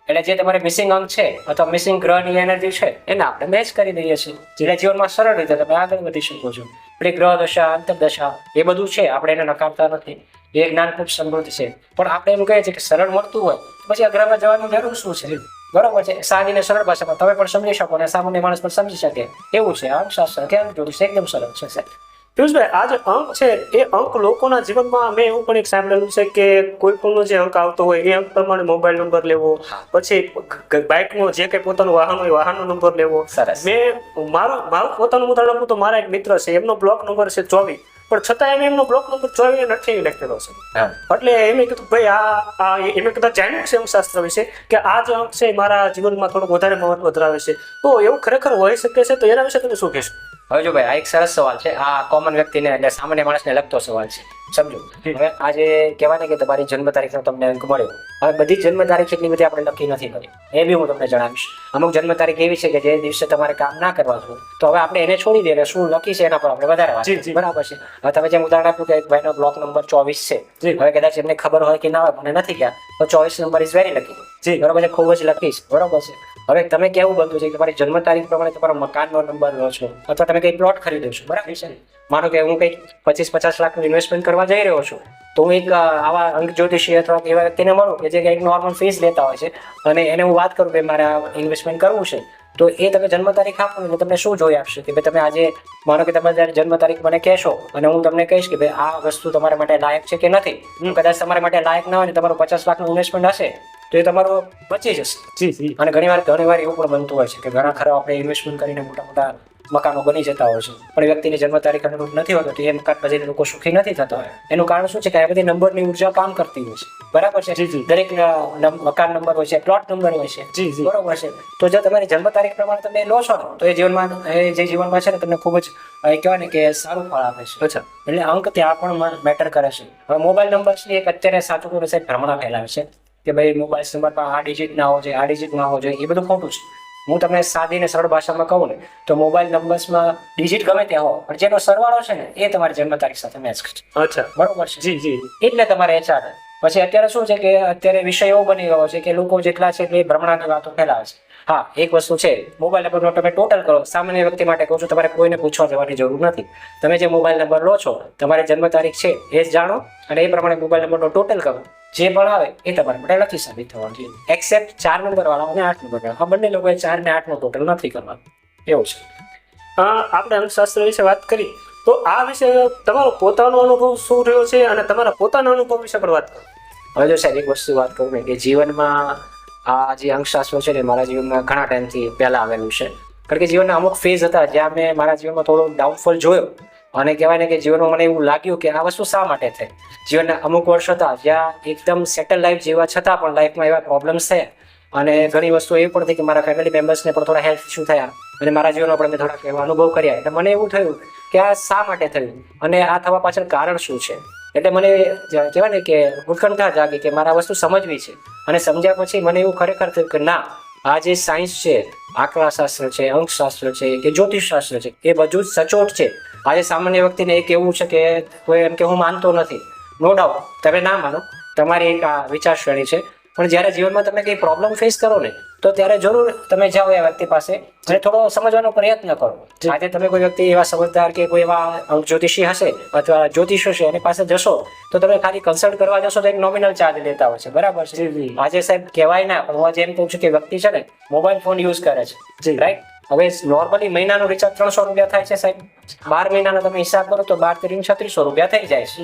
એટલે જે તમારે મિસિંગ અંક છે, અથવા મિસિંગ ગ્રહની એનર્જી છે, એને આપણે મેચ કરી દઈએ છીએ. જેના જીવનમાં સરળ રીતે તમે આગળ વધી શકો છો. એટલે ગ્રહ દશા, અંતરદશા, એ બધું છે, આપણે એને નકારતા નથી. એ જ્ઞાન ખૂબ સમૃદ્ધ છે. પણ આપણે એમ કહીએ છીએ કે સરળ મળતું હોય પછી આ જવાની જરૂર શું છે? બરોબર છે? સાદી ને સરળ ભાષામાં તમે પણ સમજી શકો અને સામાન્ય માણસ પણ સમજી શકે. એવું છે. અંક શાસ્ત્ર કે અંક જ્યોતિષ એકદમ સરળ છે, સાહેબ. પિયુષભાઈ આ જે અંક છે એ અંક લોકોના જીવનમાં મેં એવું પણ એક સાંભળેલું છે કે કોઈ પણનો જે અંક આવતો હોય એ અંક પ્રમાણે મોબાઈલ નંબર લેવો. પછી બાઇકનો જે કંઈ પોતાનું વાહન હોય વાહનનો નંબર લેવો. મેં મારો મારું પોતાનું ઉદાહરણ આપું તો મારા એક મિત્ર છે એમનો બ્લોક નંબર છે ચોવીસ. પણ છતાં એમ એમનો બ્લોક નંબર ચોવીસ નથી લખેલો છે. એટલે એમ કીધું ભાઈ આ એમ કદાચ જાણ્યું છે શાસ્ત્ર વિશે કે આ જે અંક છે મારા જીવનમાં થોડુંક વધારે મહત્વ ધરાવે છે. તો એવું ખરેખર હોઈ શકે છે તો એના વિશે તમે શું કહેશો? હવે જો ભાઈ આ એક સરસ સવાલ છે. આ કોમન વ્યક્તિને એટલે સામાન્ય માણસને લગતો સવાલ છે. સમજો. હવે આજે કહેવાય ને કે તમારી જન્મ તારીખનો તમને અંક મળ્યો. હવે બધી જન્મ તારીખ એટલી બધી આપણે નક્કી નથી કરી. એ બી હું તમને જણાવીશ. અમુક જન્મ તારીખ એવી છે કે જે દિવસે તમારે કામ ના કરવા જોઈએ તો હવે આપણે એને છોડી દઈએ શું લખી છે એના પર આપણે વધારે વાત. બરાબર છે. હવે તમે જેમ ઉદાહરણ આપ્યું કે એક ભાઈનો બ્લોક નંબર ચોવીસ છે. હવે કદાચ એમને ખબર હોય કે ના હોય મને નથી ક્યાં તો ચોવીસ નંબર ઇઝ વેરી લકી જી. બરોબર છે? ખૂબ જ લખીશ બરોબર છે? હવે તમે કેવું બનતું છે કે તમારી જન્મ તારીખ પ્રમાણે તમારો મકાનનો નંબર લો છો? અથવા તમે કંઈ પ્લોટ ખરીદો છો? બરાબર છે? માનો કે હું કંઈક પચીસ, પચાસ લાખનું ઇન્વેસ્ટમેન્ટ કરવા જઈ રહ્યો છું. તો હું એક આવા અંક જ્યોતિષી અથવા એવા વ્યક્તિને મળું કે જે કંઈક નોર્મલ ફીસ લેતા હોય છે. અને એને હું વાત કરું કે મારે આ ઇન્વેસ્ટમેન્ટ કરવું છે. તો એ તમે જન્મ તારીખ આપો એટલે તમને શું જોઈ આપશે? કે ભાઈ તમે આજે, માનો કે તમે જ્યારે જન્મ તારીખ મને કહેશો અને હું તમને કહીશ કે ભાઈ આ વસ્તુ તમારા માટે લાયક છે કે નથી? હું કદાચ તમારા માટે લાયક ના હોય ને તમારું પચાસ લાખનું ઇન્વેસ્ટમેન્ટ હશે. તો એ તમારો બચી જશે. જી જી. અને ઘણી વાર ઘણી વાર એવું પણ બનતું હોય છે કે ઘણા ખરા આપણે ઇન્વેસ્ટમેન્ટ કરીને મોટા મોટા મકાનો બની જતા હોય છે. પણ વ્યક્તિની જન્મ તારીખ અનુરૂપ નથી હોતો તો એ મકાન પછી લોકો સુખી નથી થતા એનું કારણ શું છે કે આ બધી નંબરની ઊર્જા કામ કરતી હોય છે. બરાબર છે. દરેક મકાન નંબર હોય છે પ્લોટ નંબર હોય છે. જી, જી. બરોબર છે? તો જો તમારી જન્મ તારીખ પ્રમાણે તમે લો છો તો એ જીવનમાં એ જે જીવનમાં છે ને તમને ખૂબ જ એ કહેવાય ને કે સારું ફળ આપે છે. અચ્છા. એટલે અંક ત્યાં પણ મેટર કરે છે. હવે મોબાઈલ નંબર છે એક અત્યારે સાચું સાહેબ ભ્રમણા ફેલાવે છે. કે ભાઈ મોબાઈલ નંબર પર આ ડિજિટ ના હોવો જોઈએ આ ડિજિટ ના હોવો જોઈએ એ બધું ખોટું છે. હું તમને સાદી ને સરળ ભાષામાં કહું ને તો મોબાઈલ નંબર્સમાં ડિજિટ ગમે તે હોય પણ જેનો સરવાળો છે ને એ તમારી જન્મ તારીખ સાથે મેચ કરશે. અચ્છા. બરોબર છે? જી જી એટલે તમારે એ ચાલે પછી અત્યારે શું છે કે અત્યારે વિષય એવો બની ગયો છે કે લોકો જેટલા છે એ ભ્રમણાની વાતો ફેલાવે છે. હા એક વસ્તુ છે. મોબાઈલ નંબરનો તમે ટોટલ કરો. સામાન્ય વ્યક્તિ માટે કહું છું તમારે કોઈને પૂછવા જવાની જરૂર નથી. તમે જે મોબાઈલ નંબર લો છો તમારી જન્મ તારીખ છે એ જ જાણો અને એ પ્રમાણે મોબાઈલ નંબરનો ટોટલ કરો. જે પણ આવે એ તમારા માટે નથી સાબિત થવાનું. છે એક્સેપ્ટ ચાર નંબર વાળા અને આઠ નંબર વાળા. બંને લોકોએ ચાર ને આઠ નો ટોટલ નથી કરવાનું. એવું છે. આપણે અંકશાસ્ત્ર વિશે વાત કરી. તો આ વિશે તમારો પોતાનો અનુભવ શું રહ્યો છે? અને તમારા પોતાના અનુભવ વિશે પણ વાત કરો. હવે જો સાહેબ એક વસ્તુ વાત કરું ને કે જીવનમાં આ જે અંકશાસ્ત્રો છે ને મારા જીવનમાં ઘણા ટાઈમથી પહેલા આવેલું છે. કારણ કે જીવનના અમુક ફેઝ હતા જ્યાં મેં મારા જીવનમાં થોડો ડાઉનફોલ જોયો. અને કહેવાય ને કે જીવનમાં મને એવું લાગ્યું કે આ વસ્તુ શા માટે થઈ? જીવનના અમુક વર્ષ હતા જ્યાં એકદમ સેટલ લાઈફ જેવા છતાં પણ લાઈફમાં એવા પ્રોબ્લેમ્સ થયા. અને ઘણી વસ્તુ એવી પણ થઈ કે મારા ફેમિલી મેમ્બર્સને પણ થોડા હેલ્થ ઇસ્યુ થયા. અને મારા જીવનમાં પણ મેં થોડાક એવા અનુભવ કર્યા. એટલે મને એવું થયું કે આ શા માટે થયું? અને આ થવા પાછળ કારણ શું છે? એટલે મને કહેવાય ને કે ઉત્કંઠા જાગી કે મારા વસ્તુ સમજવી છે. અને સમજ્યા પછી મને એવું ખરેખર થયું કે ના, આ જે સાયન્સ છે આંકડાશાસ્ત્ર છે, અંકશાસ્ત્ર છે, કે જ્યોતિષશાસ્ત્ર છે, એ બધું જ સચોટ છે. આજે સામાન્ય વ્યક્તિને એક એવું છે કે કોઈ એમ કે હું માનતો નથી. નો ડાઉટ તમે ના માનો. તમારી એક આ વિચારશ્રેણી છે. પણ જ્યારે જીવનમાં તમે કંઈ પ્રોબ્લેમ ફેસ કરો ને તો ત્યારે જરૂર તમે જાઓ એ વ્યક્તિ પાસે અને થોડો સમજવાનો પ્રયત્ન કરો. આજે તમે કોઈ વ્યક્તિ એવા સમજદાર કે કોઈ એવા જ્યોતિષી હશે અથવા જ્યોતિષ હશે એની પાસે જશો તો તમે ખાલી કન્સલ્ટ કરવા જશો તો એક નોમિનલ ચાર્જ લેતા હોય છે. બરાબર છે. આજે સાહેબ કહેવાય ના પણ હું આજે એમ કહું છું કે વ્યક્તિ છે ને મોબાઈલ ફોન યુઝ કરે છે. રાઈટ હવે નોર્મલી મહિનાનું રિચાર્જ ત્રણસો રૂપિયા થાય છે સાહેબ. બાર મહિનાનો તમે હિસાબ કરો તો બાર ત્રીસ છત્રીસો રૂપિયા થઈ જાય છે.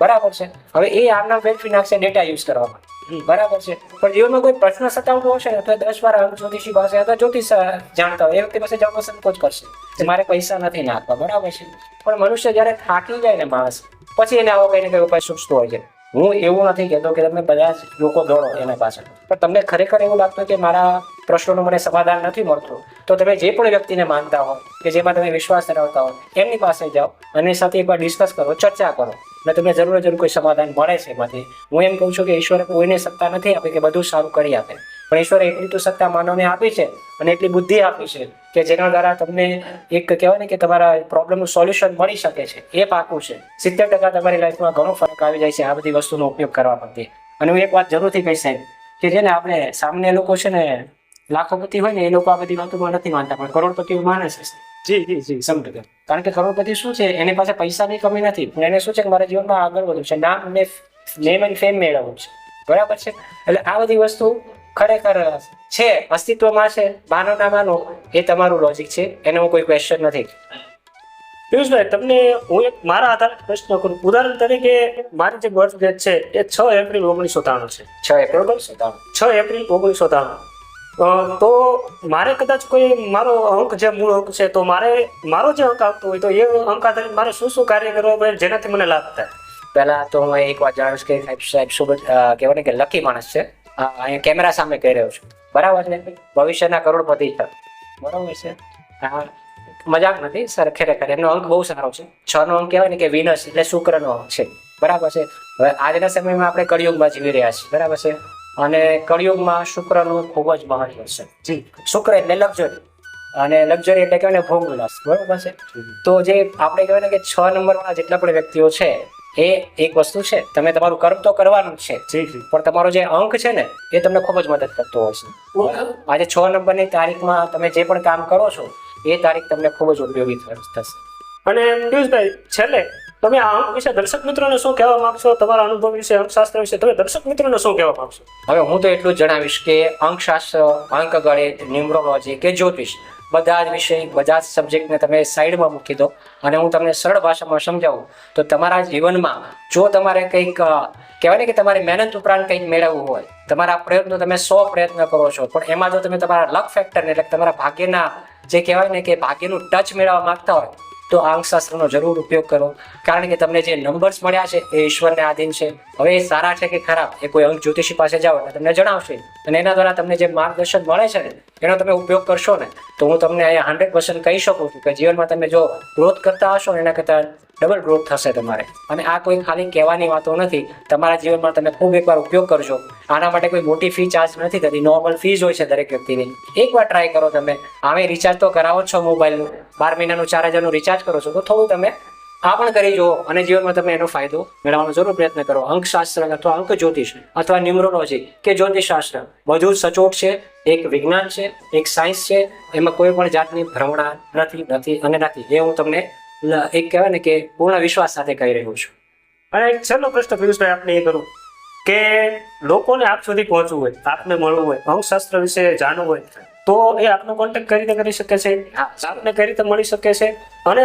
બરાબર છે? હવે એ આમના વેડફી નાખશે ડેટા યુઝ કરવામાં બરાબર છે. પણ જીવનમાં કોઈ પ્રશ્ન સતાવતો હશે ને તો દસ વાર જ્યોતિષી પાસે અથવા જ્યોતિષ જાણતા હોય, એ વ્યક્તિ પાસે જવાનો સંકોચ કરશે. કે મારે પૈસા નથી નાખવા બરાબર છે. પણ મનુષ્ય જ્યારે થાકી જાય ને માણસ, પછી એને આવો કઈ ને કઈ ઉપાય સૂચતો હોય છે. હું એવું નથી કહેતો કે તમે બધા લોકો દોડો એના પાછળ. પણ તમને ખરેખર એવું લાગતું કે મારા પ્રશ્નોનું મને સમાધાન નથી મળતું, તો તમે જે પણ વ્યક્તિને માનતા હો કે જેમાં તમે વિશ્વાસ ધરાવતા હો, એમની પાસે જાઓ અને સાથે એકવાર ડિસ્કસ કરો, ચર્ચા કરો. અને તમને જરૂર જરૂર કોઈ સમાધાન મળે છે એમાંથી. હું એમ કહું છું કે ઈશ્વરે કોઈને સત્તા નથી આપી કે બધું સારું કરી આપે. પણ ઈશ્વરે એટલી તો સત્તા માનવને આપી છે અને એટલી બુદ્ધિ આપી છે કે જેના દ્વારા તમને એક કહેવાય ને કે તમારા પ્રોબ્લેમનું સોલ્યુશન મળી શકે છે. એ પાકું છે. સિત્તેર ટકા તમારી લાઈફમાં ઘણો ફરક આવી જાય છે આ બધી વસ્તુનો ઉપયોગ કરવા પ્રત્યે. અને હું એક વાત જરૂરથી કહીશ સાહેબ, કે છે ને આપણે સામાન્ય લોકો છે ને લાખોપતિ હોય ને એ લોકો આ બધી વાતોમાં નથી માનતા, પણ કરોડપતિઓ માને છે. જી જી જી સમજો કારણ કે કરોડપતિ શું છે? એની પાસે પૈસાની કમી નથી. પણ એને શું છે કે મારા જીવનમાં આગળ વધવું છે. નામ ને નેમ એન્ડ ફેમ મેળવવું છે. બરાબર છે? એટલે આ બધી વસ્તુ ખરેખર છે અસ્તિત્વમાં છે માનો ના માનો એ તમારું લોજિક છે. એને હું કોઈ ક્વેશ્ચન નથી. પિયુષભાઈ તમને હું એક મારા આધારે પ્રશ્ન કરું. ઉદાહરણ તરીકે મારી જે બર્થ ડેટ છે એ છ એપ્રિલ ઓગણીસો ત્રાણું છે. છ એપ્રિલ. ઓગણીસો ત્રાણું છ એપ્રિલ ઓગણીસો ત્રાણું. તો મારે કદાચ કોઈ મારો અંક જે મૂળ અંક છે, તો મારે, મારો જે અંક આવતો હોય તો એ અંક આધારિત મારે શું શું કાર્ય કરવા પડે જેનાથી મને લાભ થાય? પહેલા તો હું એક વાત જણાવીશ કે સાહેબ સાહેબ શું કહેવાય ને કે લકી માણસ છે. અહીંયા કેમેરા સામે કહી રહ્યો છું. બરાબર છે? ભવિષ્યના કરોડપતિ છે. બરાબર છે? હા. મજાક નથી સર, ખરેખર એનો અંક બહુ સારો છે. છ નો અંક કહેવાય ને કે વિનસ એટલે શુક્રનો અંક છે. બરાબર છે? હવે આજના સમયમાં આપણે કળિયુગમાં જીવી રહ્યા છીએ. બરાબર છે? અને કળિયુગમાં શુક્રનું ખૂબ જ મહત્વ છે. જી. શુક્ર એટલે લક્ઝરી. અને લક્ઝરી એટલે કહેવાય ને ભોગ વિલાસ બરાબર છે? તો જે આપણે કહેવાય ને કે છ નંબરના જેટલા પણ વ્યક્તિઓ છે એ એક વસ્તુ છે. તમે તમારું કર્મ તો કરવાનું છે. પણ તમારો જે અંક છે ને એ તમને ખૂબ જ મદદ કરતો હોય છે. આજે છ નંબરની તારીખમાં તમે જે પણ કામ કરો છો એ તારીખ તમને ખૂબ જ ઉપયોગી થશે. અને પિયુષભાઈ છેલ્લે તમે આ વિશે દર્શક મિત્રોને શું કહેવા માંગશો? તમારા અનુભવ વિશે અંકશાસ્ત્ર વિશે તમે દર્શક મિત્રોને શું કહેવા માંગશો? હવે હું તો એટલું જણાવીશ કે અંકશાસ્ત્ર, અંકગણિત, ન્યુમરોલોજી કે જ્યોતિષ બધા જ વિષય, બધા જ સબ્જેક્ટને તમે સાઈડમાં મૂકી દો અને હું તમને સરળ ભાષામાં સમજાવું તો તમારા જીવનમાં જો તમારે કંઈક કહેવાય ને કે તમારી મહેનત ઉપરાંત કંઈક મેળવવું હોય, તમારા પ્રયત્નો તમે સો પ્રયત્ન કરો છો, પણ એમાં જો તમે તમારા લક ફેક્ટરને એટલે તમારા ભાગ્યના જે કહેવાય ને કે ભાગ્યનું ટચ મેળવવા માંગતા હોય તો અંકશાસ્ત્રનો જરૂર ઉપયોગ કરો. કારણ કે તમને જે નંબર્સ મળ્યા છે એ ઈશ્વરને આધીન છે. હવે એ સારા છે કે ખરાબ, એ કોઈ અંક જ્યોતિષી પાસે જાઓ એટલે તમને જણાવશે. અને એના દ્વારા તમને જે માર્ગદર્શન મળે છે ને એનો તમે ઉપયોગ કરશો ને, તો હું તમને અહીંયા હંડ્રેડ પર્સન્ટ કહી શકું છું કે જીવનમાં તમે જો ગ્રોથ કરતા હશો, એના કરતાં ડબલ ગ્રોથ થશે તમારે. અને આ કોઈ ખાલી કહેવાની વાતો નથી. તમારા જીવનમાં તમે ખૂબ એકવાર ઉપયોગ કરજો. આના માટે કોઈ મોટી ફી ચાર્જ નથી થતી. નોર્મલ ફીઝ હોય છે દરેક વ્યક્તિની. એકવાર ટ્રાય કરો તમે. આમે રિચાર્જ તો કરાવો છો મોબાઈલનું બાર મહિનાનું, ચાર હજારનું રિચાર્જ કરો છો, તો થોડું તમે આ પણ કરી જુઓ અને જીવનમાં તમે એનો ફાયદો મેળવવાનો જરૂર પ્રયત્ન કરો. અંકશાસ્ત્ર અથવા અંક જ્યોતિષ અથવા ન્યુમરોલોજી કે જ્યોતિષશાસ્ત્ર બધું સચોટ છે, એક વિજ્ઞાન છે, એક સાયન્સ છે, એમાં કોઈ પણ જાતની ભ્રમણા નથી નથી અને નથી. એ હું તમને એક કહેવાય ને કે પૂર્ણ વિશ્વાસ સાથે કહી રહ્યો છું. અને છેલ્લો પ્રશ્ન પિયુષભાઈ, આપને એ કરું કે લોકોને આપ સુધી પહોંચવું હોય, આપને મળવું હોય અંકશાસ્ત્ર વિશે જાણવું હોય, તો એ આપનો કોન્ટેક્ટ કઈ રીતે કરી શકે છે? આપને કઈ રીતે મળી શકે છે. અને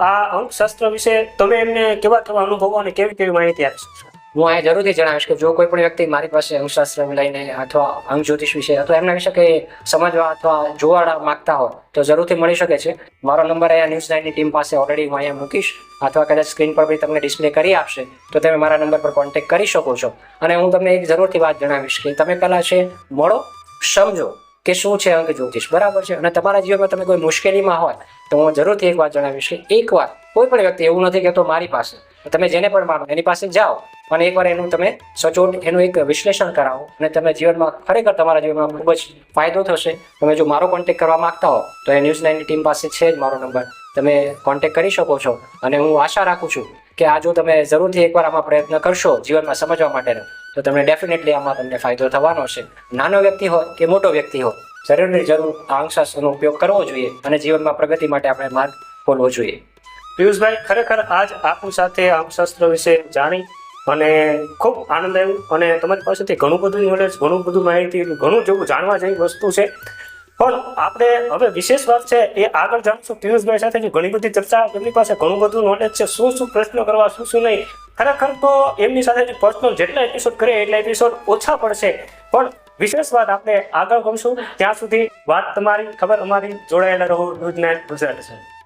આ અંકશાસ્ત્ર વિશે તમે એમને કેવા કેવા અનુભવો અને કેવી કેવી માહિતી આપી શકશો હું અહીંયા જરૂરથી જણાવીશ કે જો કોઈ પણ વ્યક્તિ મારી પાસે અંગશાસ્ત્ર લઈને અથવા અંગ જ્યોતિષ વિશે અથવા એમના વિશે કંઈ સમજવા અથવા જોવા માંગતા હોય, તો જરૂરથી મળી શકે છે. મારો નંબર અહીંયા ન્યૂઝ નાઇનની ટીમ પાસે ઓલરેડી હું અહીંયા મૂકીશ. અથવા કદાચ સ્ક્રીન પર બી તમને ડિસ્પ્લે કરી આપશે, તો તમે મારા નંબર પર કોન્ટેક્ટ કરી શકો છો. અને હું તમને એક જરૂરથી વાત જણાવીશ કે તમે પહેલાં છે, મળો, સમજો કે શું છે અંક જ્યોતિષ બરાબર છે? અને તમારા જીવનમાં તમે કોઈ મુશ્કેલીમાં હોય, તો હું જરૂરથી એક વાત જણાવીશ કે એકવાર કોઈ પણ વ્યક્તિ એવું નથી કહેતો મારી પાસે તમે જેને પણ માનો, એની પાસે જાઓ અને એકવાર એનું તમે સચોટ, એનું એક વિશ્લેષણ કરાવો અને તમે જીવનમાં ખરેખર તમારા જીવનમાં ખૂબ જ ફાયદો થશે. તમે જો મારો કોન્ટેક્ટ કરવા માંગતા હો, તો એ ન્યૂઝ નાઇનની ટીમ પાસે છે જ મારો નંબર. તમે કોન્ટેક કરી શકો છો અને હું આશા રાખું છું કે આ જો તમે જરૂરથી એકવાર આમાં પ્રયત્ન કરશો જીવનમાં સમજવા માટેનો, તો તમને ડેફિનેટલી આમાં તમને ફાયદો થવાનો છે નાનો વ્યક્તિ હોય કે મોટો વ્યક્તિ હોય જરૂરની જરૂર આ અંગશાસ્ત્રનો ઉપયોગ કરવો જોઈએ અને જીવનમાં પ્રગતિ માટે આપણે માર્ગ ખોલવો જોઈએ. પિયુષભાઈ, ખરેખર આજ આપની સાથે અંકશાસ્ત્ર વિશે જાણી અને ખૂબ આનંદ આવ્યો. અને તમારી પાસેથી ઘણું બધું નોલેજ ઘણું બધું માહિતી, ઘણું જેવું જાણવા જેવી વસ્તુ છે. પણ આપણે હવે વિશેષ વાત છે એ આગળ જાણશું. પિયુષભાઈ સાથે ઘણી બધી ચર્ચા, એમની પાસે ઘણું બધું નોલેજ છે. શું શું પ્રશ્નો કરવા, શું શું નહીં. ખરેખર તો એમની સાથે પર્સનલ જેટલા એપિસોડ કરીએ, એટલા એપિસોડ ઓછા પડશે. પણ વિશેષ વાત આપણે આગળ કરશું. ત્યાં સુધી વાત તમારી, ખબર અમારી. જોડાયેલા રહો, ન્યૂઝ નાઇન ગુજરાત. છે